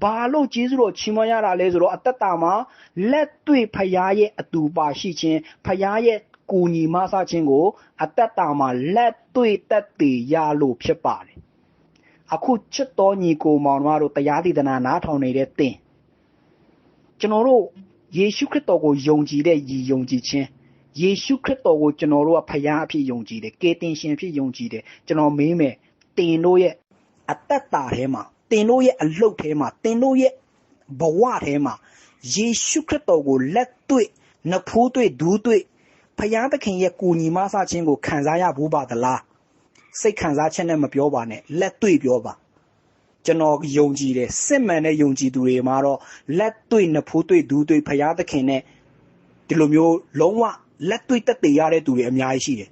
ဘာလို့ကျေးဇူးတော်ချီးမွမ်းရတာလဲဆိုတော့အသက်တာမှာလက်တွေ့ဖရားရဲ့အတူပါရှိခြင်းဖရားရဲ့ကူညီမဆခြင်းကို အသက်တာမှာလက်တွေ့တက်တည်ရလို့ဖြစ်ပါတယ်အခုချစ်တော်ညီကိုမောင်တို့တို့တရားဒေသနာနားထောင်နေတဲ့တင်ကျွန်တော်တို့ယေရှုခရစ်တော်ကိုယုံကြည်တဲ့ယီယုံကြည်ခြင်းယေရှုခရစ်တော်ကိုကျွန်တော်တို့ကဖခင်အဖြစ်ယုံကြည်တယ်ကေတင်ရှင်အဖြစ်ယုံကြည်တယ်ကျွန်တော်မေးမယ်တင်တို့ရဲ့အသက်တာထဲမှာ တင်တို့ရဲ့အလုတ်ထဲမှာတင်တို့ရဲ့ဘဝထဲမှာယေရှုခရစ်တော်ကိုလက်တွေ့နှဖိုးတွေ့ဒူးတွေ့ဖခင်သခင်ရဲ့ကူညီမဆခြင်းကိုခံစားရဘူးပါသလားစိတ်ခံစားချက်နဲ့မပြောပါနဲ့လက်တွေ့ပြောပါကျွန်တော်ယုံကြည်တယ်စစ်မှန်တဲ့ယုံကြည်သူတွေမှာတော့လက်တွေ့နှဖိုးတွေ့ဒူးတွေ့ဖခင်သခင်နဲ့ဒီလိုမျိုးလုံးဝလက်တွေ့တက်တည်ရတဲ့သူတွေအများကြီးရှိတယ်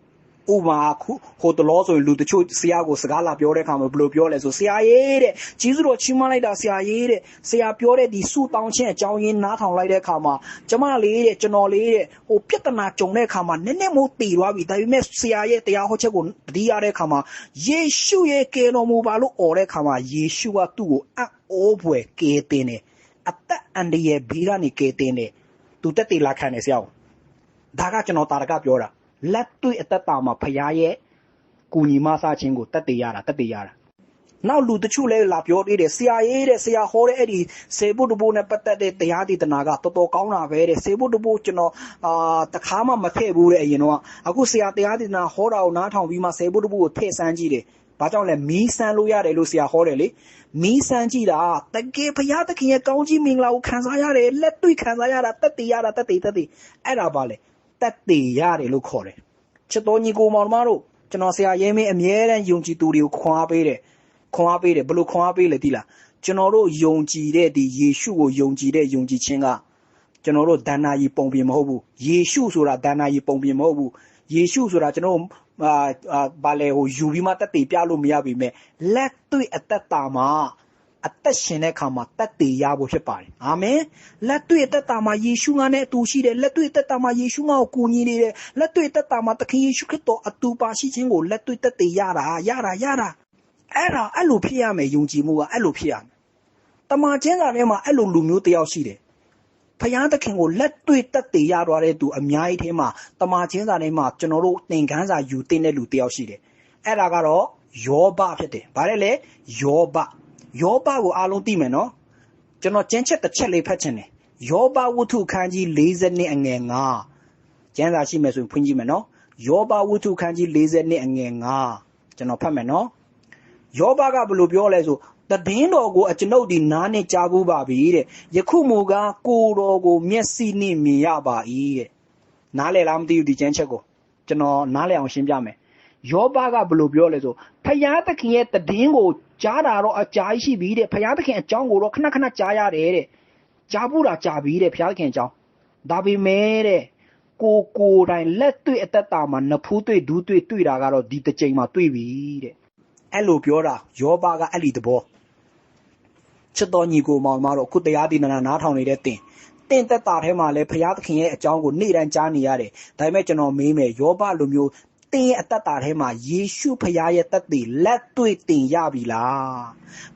ဥပမာခုဟိုတလောဆိုရင်လူတချို့ဆရာကိုစကားလာပြောတဲ့အခါမှာဘယ်လိုပြောလဲဆိုဆရာရေးတဲ့ဂျေဇုတော်ချီးမွမ်းလိုက်တာဆရာရေးတဲ့ဆရာပြောတဲ့ဒီစုတောင်းခြင်းအကြောင်းရင်းနားထောင်လိုက်တဲ့အခါမှာကျမလေးတဲ့ကျွန်တော်လေးတဲ့ဟိုပြဿနာကြုံတဲ့အခါမှာနည်းနည်းမို့တည်သွားပြီဒါပေမဲ့ဆရာရဲ့တရားဟောချက်ကိုတတိရတဲ့အခါမှာယေရှုရဲ့ကယ်တော်မူပါလို့អော်တဲ့အခါမှာယေရှုကသူ့ကိုအံ့ဩဖွယ်ကယ်တင်တယ်အသက်အန္တရာယ်ဘေးကနေကယ်တင်တယ်သူတက်တည်လာခံတယ်ဆရာဒါကကျွန်တော်တာရကပြောတာ လက်တွေ့အသက်တာမှာဖရားရဲ့ကူညီမဆခြင်းကိုတက်တည်ရတာတက်တည်ရတာနောက်လူတချို့လည်းလာပြောသေးတယ်ဆရာရေးတဲ့ဆရာဟောတဲ့အဲ့ဒီစေဖို့တဘိုးနဲ့ပတ်သက်တဲ့တရားဒေသနာကတော်တော်ကောင်းတာပဲတဲ့စေဖို့တဘိုးကျွန်တော်အာတခါမှမထည့်ဘူးတဲ့အရင်တော့အခုဆရာတရားဒေသနာဟောတာကိုနားထောင်ပြီးမှစေဖို့တဘိုးကိုထည့်ဆန်းကြည့်တယ်ဘာကြောင့်လဲမီးဆန်းလို့ရတယ်လို့ဆရာဟောတယ်လေမီးဆန်းကြည့်တာတကယ်ဘုရားသခင်ရဲ့ကောင်းကြီးမင်္ဂလာကိုခံစားရတယ်လက်တွေ့ခံစားရတာတက်တည်ရတာတက်တည်တက်တည်အဲ့ဒါပါလေ တက်တည်ရတယ်လို့ခေါ်တယ်ချစ်တော်ညီကိုမောင်တို့ကျွန်တော်ဆရာရဲမင်းအမြဲတမ်းယုံကြည်သူတွေကိုခွန်အားပေးတယ်ခွန်အားပေးတယ်ဘယ်လိုခွန်အားပေးလဲသိလားကျွန်တော်တို့ယုံကြည်တဲ့ဒီယေရှုကိုယုံကြည်တဲ့ယုံကြည်ခြင်းကကျွန်တော်တို့ဒဏ္ဍာရီပုံပြင်မဟုတ်ဘူးယေရှုဆိုတာဒဏ္ဍာရီပုံပြင်မဟုတ်ဘူးယေရှုဆိုတာကျွန်တော်အာဘာလဲဟိုယူပြီးမှတက်တည်ပြလို့မရပြီမဲ့လက်တွေ့အသက်တာမှာ အသက်ရှင်တဲ့အခါမှာတက်တည်ရဖို့ဖြစ်ပါတယ်အာမင်လက်တွေ့အသက်တာမှာယေရှုငါနဲ့အတူရှိတယ်လက်တွေ့အသက်တာမှာယေရှုငါကိုကူညီနေတယ်လက်တွေ့အသက်တာမှာသခင်ယေရှုခရစ်တော်အတူပါရှိခြင်းကိုလက်တွေ့တက်တည်ရတာရတာရတာအဲ့ဒါအဲ့လိုဖြစ်ရမယ်ယုံကြည်မှုကအဲ့လိုဖြစ်ရမယ်တမန်ကျမ်းစာထဲမှာအဲ့လိုလူမျိုးတယောက်ရှိတယ်ဖယားသခင်ကိုလက်တွေ့တက်တည်ရသွားတဲ့သူအများကြီးထဲမှာတမန်ကျမ်းစာထဲမှာကျွန်တော်တို့သင်ခန်းစာယူတင်တဲ့လူတယောက်ရှိတယ်အဲ့ဒါကတော့ယောဘဖြစ်တယ်ဗါတယ်လေယောဘ ယောဘကိုအားလုံးသိမယ်နော်ကျွန်တော်ကျမ်းချက်တစ်ချက်လေးဖတ်ချင်တယ်ယောဘဝတ္ထုခန်းကြီး40နှစ်အငယ်9ကျမ်းစာရှိမယ်ဆိုရင်ဖွင့်ကြည့်မယ်နော်ယောဘဝတ္ထုခန်းကြီး40နှစ်အငယ်9ကျွန်တော်ဖတ်မယ်နော်ယောဘကဘယ်လိုပြောလဲဆိုတည်င်းတော်ကိုအကျွန်ုပ်ဒီနားနဲ့ကြားဘူးပါပြီတဲ့ယခုမူကားကိုတော်ကိုမျက်စိနဲ့မြင်ရပါ၏တဲ့နားလည်လားမသိဘူးဒီကျမ်းချက်ကိုကျွန်တော်နားလည်အောင်ရှင်းပြမယ်ယောဘကဘယ်လိုပြောလဲဆိုဖယားသခင်ရဲ့တည်င်းကို ကြားတာတော့အကြာကြီးရှိပြီတဲ့ဖယားသခင်အကြောင်းကိုတော့ခဏခဏကြားရတယ်တဲ့ကြားဖို့တာကြားပြီတဲ့ဖယားသခင်အကြောင်းဒါပေမဲ့တဲ့ကိုကိုတိုင်လက်တွေ့အသက်တာမှာနဖူးတွေ့ဒူးတွေ့တွေ့တာကတော့ဒီတစ်ချိန်မှာတွေ့ပြီတဲ့အဲ့လိုပြောတာယောဘကအဲ့ဒီသဘောချစ်တော်ညီကိုမောင်မတော့ခုတရားဒီနာနားထောင်နေတဲ့တင်တင့်သက်တာထဲမှာလည်းဘုရားသခင်ရဲ့အကြောင်းကိုနေ့တိုင်းကြားနေရတယ်ဒါပေမဲ့ကျွန်တော်မေးမယ်ယောဘလိုမျိုး တင်းရဲ့အသက်တာထဲမှာယေရှုဖခင်ရဲ့တက်တည်လက်တွေ့တင်ရပြီလား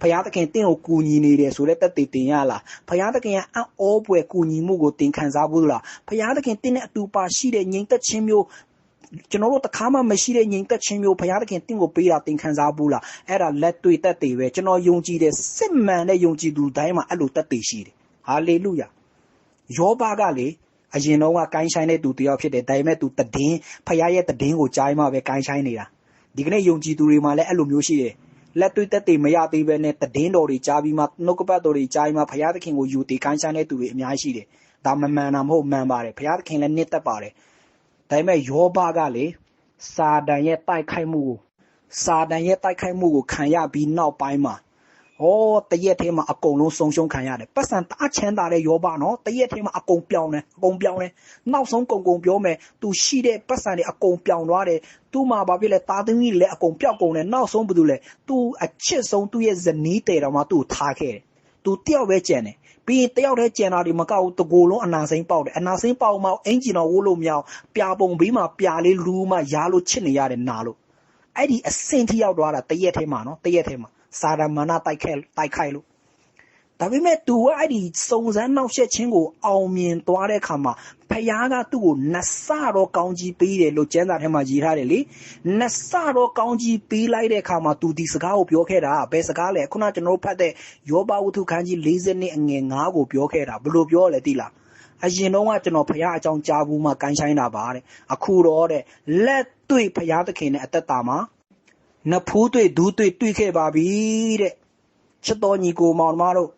ဖခင်သခင်တင်းကိုကူညီနေတယ်ဆိုတဲ့တက်တည်တင်ရလားဖခင်သခင်ကအံ့ဩပွေကူညီမှုကိုတင်ခံစားဘူးလားဖခင်သခင်တင်းနဲ့အတူပါရှိတဲ့ငြိမ်သက်ခြင်းမျိုးကျွန်တော်တို့တခါမှမရှိတဲ့ငြိမ်သက်ခြင်းမျိုးဘုရားသခင်တင့်ကိုပေးတာသင်ခံစားဘူးလားအဲ့ဒါလက်တွေ့တက်တည်ပဲကျွန်တော်ယုံကြည်တဲ့စစ်မှန်တဲ့ယုံကြည်သူတိုင်းမှာအဲ့လိုတက်တည်ရှိတယ်ဟာလေလုယာယောဘကလေ အရင်တော့ကကိုင်းဆိုင်တဲ့သူတယောက်ဖြစ်တယ်ဒါပေမဲ့သူတည်င်းဖခင်ရဲ့တည်င်းကိုကြားမှပဲကိုင်းဆိုင်နေတာဒီကနေ့ယုံကြည်သူတွေမှာလည်းအဲ့လိုမျိုးရှိတယ်လက်တွေ့တက်တည်မရသေးပဲနဲ့တည်င်းတော်တွေကြားပြီးမှနှုတ်ကပတ်တော်တွေကြားပြီးမှဖခင်သခင်ကိုယူတည်ကိုင်းဆိုင်တဲ့သူတွေအများကြီးရှိတယ်ဒါမမှန်တာမဟုတ်မှန်ပါတယ်ဖခင်သခင်လည်းနှစ်သက်ပါတယ်ဒါပေမဲ့ယောဘကလေစာတန်ရဲ့တိုက်ခိုက်မှုကိုစာတန်ရဲ့တိုက်ခိုက်မှုကိုခံရပြီးနောက်ပိုင်းမှာ ဟောတရက်ထဲမှာအကုန်လုံးဆုံးရှုံးခံရတယ်ပတ်စံတအားချမ်းသာတဲ့ယောဘနော်တရက်ထဲမှာအကုန်ပြောင်းတယ်အကုန်ပြောင်းတယ်နောက်ဆုံးကုန်ကုန်ပြောမယ်သူရှိတဲ့ပတ်စံတွေအကုန်ပြောင်းသွားတယ်သူ့မှာဘာဖြစ်လဲတာသမီးလည်းအကုန်ပြောက်ကုန်တယ်နောက်ဆုံးဘာလို့လဲသူအချစ်ဆုံးသူ့ရဲ့ဇနီးတဲတော်မှာသူ့ထားခဲ့တယ်သူတယောက်ပဲကြံတယ်ပြီးရင်တယောက်တည်းကြံတာဒီမကောက်ဘူးတကိုယ်လုံးအနာစိမ့်ပေါက်တယ်အနာစိမ့်ပေါက်မှအင်ဂျင်တော်ဝိုးလို့မရအောင်ပြာပုံပြီးမှပြာလေးလူးမှရားလို့ချစ်နေရတယ်နာလို့အဲ့ဒီအဆင့်ထိရောက်သွားတာတရက်ထဲမှာနော်တရက်ထဲမှာ စာရမဏတိုက်ခဲတိုက်ခိုက်လို့ဒါပေမဲ့ तू ကအဲ့ဒီစုံစမ်းနှောက်ယှက်ခြင်းကိုအောင်မြင်သွားတဲ့အခါမှာဖခင်ကသူ့ကိုနှစ်ဆတော့ကောင်းကြီးပေးတယ်လို့ကျမ်းစာထဲမှာရေးထားတယ်လေနှစ်ဆတော့ကောင်းကြီးပေးလိုက်တဲ့အခါမှာ तू ဒီစကားကိုပြောခဲ့တာဘယ်စကားလဲခုနကျွန်တော်တို့ဖတ်တဲ့ယောဘဝတ္ထုခန်းကြီး40နှစ်အငယ်9ကိုပြောခဲ့တာဘယ်လိုပြောလဲသိလားအရင်တော့ကကျွန်တော်ဖခင်အကြောင်းကြားဘူးမှကိုင်းဆိုင်တာပါတဲ့အခုတော့တဲ့လက်တွေ့ဖခင်သခင်နဲ့အသက်တာမှာ နဖူးတွေ့ဒူးတွေ့တွေ့ခဲ့ပါပြီတဲ့ချစ်တော်ညီကိုမောင်နှမတို့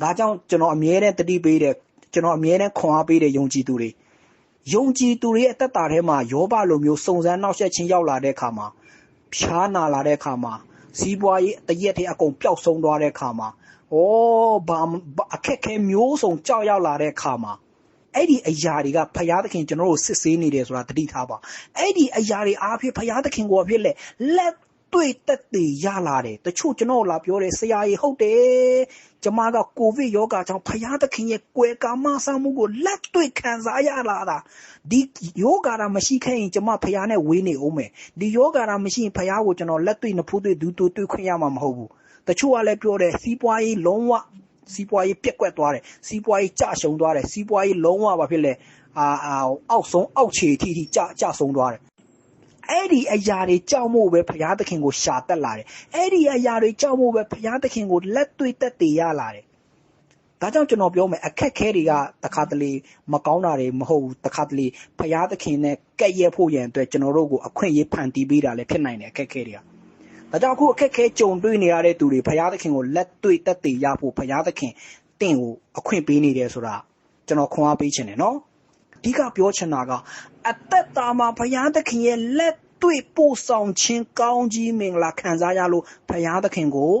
ဒါကြောင့်ကျွန်တော်အမြဲတမ်းတတိပေးတယ်ကျွန်တော်အမြဲတမ်းခွန်အားပေးတယ်ယုံကြည်သူတွေယုံကြည်သူတွေရဲ့အသက်တာထဲမှာယောဘလိုမျိုးစုံစမ်းနှောက်ယှက်ခြင်းရောက်လာတဲ့အခါမှာဖြားနာလာတဲ့အခါမှာစီးပွားရေးတရက်တည်းအကုန်ပျောက်ဆုံးသွားတဲ့အခါမှာဩဘာဘာအခက်ခဲမျိုးစုံကြောက်ရောက်လာတဲ့အခါမှာ အဲ့ဒီအရာတွေကဖယားသခင်ကျွန်တော်တို့စစ်ဆေးနေတယ်ဆိုတာတတိထားပါအဲ့ဒီအရာတွေအားဖြင့်ဖယားသခင်ကိုအဖြစ်လက်လက်တွေ့တက်တည်ရလာတယ်တချို့ကျွန်တော်လာပြောတယ်ဆရာကြီးဟုတ်တယ်ကျမကကိုဗစ်ယောဂါကြောင့်ဖယားသခင်ရဲ့ကွယ်ကာမဆာမှုကိုလက်တွေ့ခံစားရလာတာဒီယောဂါတာမရှိခဲ့ရင်ကျမဖယားနဲ့ဝေးနေအောင်မယ်ဒီယောဂါတာမရှိရင်ဖယားကိုကျွန်တော်လက်တွေ့နဖူးတွေ့ဒူးတူတွေ့ခွင့်ရမှာမဟုတ်ဘူးတချို့ကလည်းပြောတယ်စီးပွားရေးလုံးဝ စီးပွားရေးပြက်ကွက်သွားတယ်စီးပွားရေးကျရှုံသွားတယ်စီးပွားရေးလုံးဝဘာဖြစ်လဲအာအာအောက်ဆုံးအောက်ခြေအထိထိကျကျဆုံးသွားတယ်အဲ့ဒီအရာတွေကြောက်မို့ပဲဘုရားသခင်ကိုရှာတက်လာတယ်အဲ့ဒီအရာတွေကြောက်မို့ပဲဘုရားသခင်ကိုလက်တွေ့တက်တည်ရလာတယ်ဒါကြောင့်ကျွန်တော်ပြောမယ်အခက်ခဲတွေကတခါတလေမကောင်းတာတွေမဟုတ်ဘူးတခါတလေဘုရားသခင်နဲ့ကဲ့ရဲ့ဖို့ရန်အတွက်ကျွန်တော်တို့ကိုအခွင့်အရေးဖန်တီးပေးတာလည်းဖြစ်နိုင်တယ်အခက်ခဲတွေက ဒါကြောင့်အခုအခက်ခဲကြုံတွေ့နေရတဲ့သူတွေဘုရားသခင်ကိုလက်တွေ့တက်တည်ရဖို့ဘုရားသခင်တင့်ကိုအခွင့်ပေးနေတယ်ဆိုတာကျွန်တော်ခွန်အားပေးခြင်းတယ်နော်အဓိကပြောချင်တာကအသက်တာမှာဘုရားသခင်ရဲ့လက်တွေ့ပို့ဆောင်ခြင်းကောင်းကြီးမင်္ဂလာခံစားရလို့ဘုရားသခင်ကို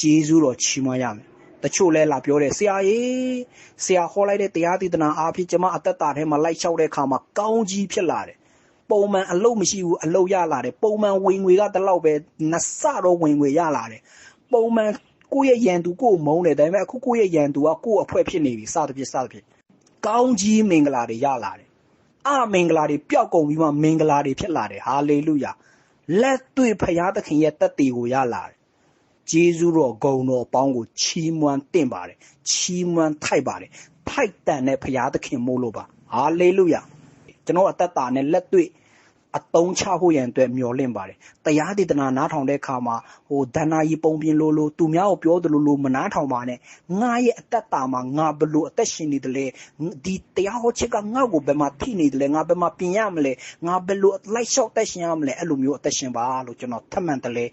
ကျေးဇူးတော်ချီးမွမ်းရမယ်တချို့လဲလာပြောတယ်ဆရာကြီးဆရာဟောလိုက်တဲ့တရားဒေသနာအားဖြင့်ကျွန်မအသက်တာထဲမှာလိုက်လျှောက်တဲ့အခါမှာကောင်းကြီးဖြစ်လာတယ် ပုံမှန်အလုပ်မရှိဘူးအလုပ်ရလာတယ်ပုံမှန်ဝင်ငွေကတလောက်ပဲနှစ်ဆတော့ဝင်ငွေရလာတယ်ပုံမှန်ကိုယ့်ရဲ့ရန်သူကိုယ်မုန်းတယ်ဒါပေမဲ့အခုကိုယ့်ရဲ့ရန်သူကကိုယ့်အဖွဲဖြစ်နေပြီစသဖြင့်စသဖြင့်ကောင်းကြီးမင်္ဂလာတွေရလာတယ်အမင်္ဂလာတွေပျောက်ကုန်ပြီးမှမင်္ဂလာတွေဖြစ်လာတယ်ဟာလေလုယာလက်တွေ့ဖရာသခင်ရဲ့တက်တည်ကိုရလာတယ်ဂျေဇုတော်ဂုံတော်အပေါင်းကိုချီးမွမ်းတင့်ပါတယ်ချီးမွမ်းထိုက်ပါတယ်ထိုက်တန်တဲ့ဖရာသခင်မို့လို့ပါဟာလေလုယာ ကျွန်တော်အသက်တာနဲ့လက်တွေ့အတုံးချဖို့ရန်အတွက်မျှော်လင့်ပါတယ်တရားဒေသနာနားထောင်တဲ့အခါမှာဟိုဒဏ္ဍာရီပုံပြင်လို့လို့သူများကိုပြောသလိုလိုမနားထောင်ပါနဲ့ငါရဲ့အသက်တာမှာငါဘလို့အသက်ရှင်နေတယ်လဲဒီတရားဟောချက်ကငါ့ကိုဘယ်မှာထိနေတယ်လဲငါဘယ်မှာပြင်ရမလဲငါဘယ်လိုလိုက်လျှောက်သက်ရှင်ရမလဲအဲ့လိုမျိုးအသက်ရှင်ပါလို့ကျွန်တော်ထပ်မံတလဲ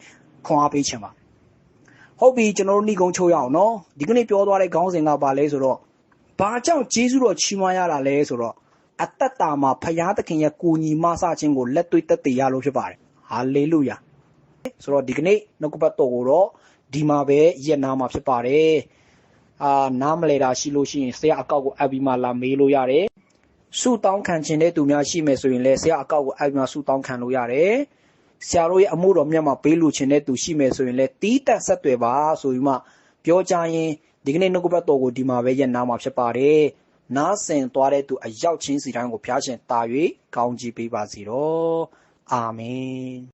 ခွန်အားပေးချင်ပါဟုတ်ပြီကျွန်တော်တို့ဏိကုံချုပ်ရအောင်နော်ဒီကနေ့ပြောသွားတဲ့ခေါင်းစဉ်ကဘာလဲဆိုတော့ဘာကြောင့်ဂျေဇုတော်ချီးမွမ်းရတာလဲဆိုတော့ အတ္တတာမှာဖရာသခင်ရဲ့ကိုညီမဆခြင်းကိုလက်တွေ့သက်သေရလို့ဖြစ်ပါတယ်ဟာလေလုယာဆိုတော့ဒီကနေ့နှုတ်ကပတ်တော်ကိုတော့ဒီမှာပဲရက်နာမှာဖြစ်ပါတယ်အာနားမလဲတာရှိလို့ရှိရင်ဆရာအကောက်ကိုအပ်ပြီးမှလာမေးလို့ရတယ်ဆုတောင်းခံခြင်းတဲ့သူများရှိမယ်ဆိုရင်လည်းဆရာအကောက်ကိုအပ်ပြီးမှဆုတောင်းခံလို့ရတယ်ဆရာတို့ရဲ့အမှုတော်မြတ်မှာပေးလို့ခြင်းတဲ့သူရှိမယ်ဆိုရင်လည်းတီးတက်ဆက်တွေပါဆိုပြီးမှပြောကြရင်ဒီကနေ့နှုတ်ကပတ်တော်ကိုဒီမှာပဲရက်နာမှာဖြစ်ပါတယ်။ နားဆင်သွားတဲ့သူအရောက်ချင်းစီတိုင်းကိုဖျားရှင်တာ၍ကောင်းကြီးပေးပါစေတော့။အာမင်။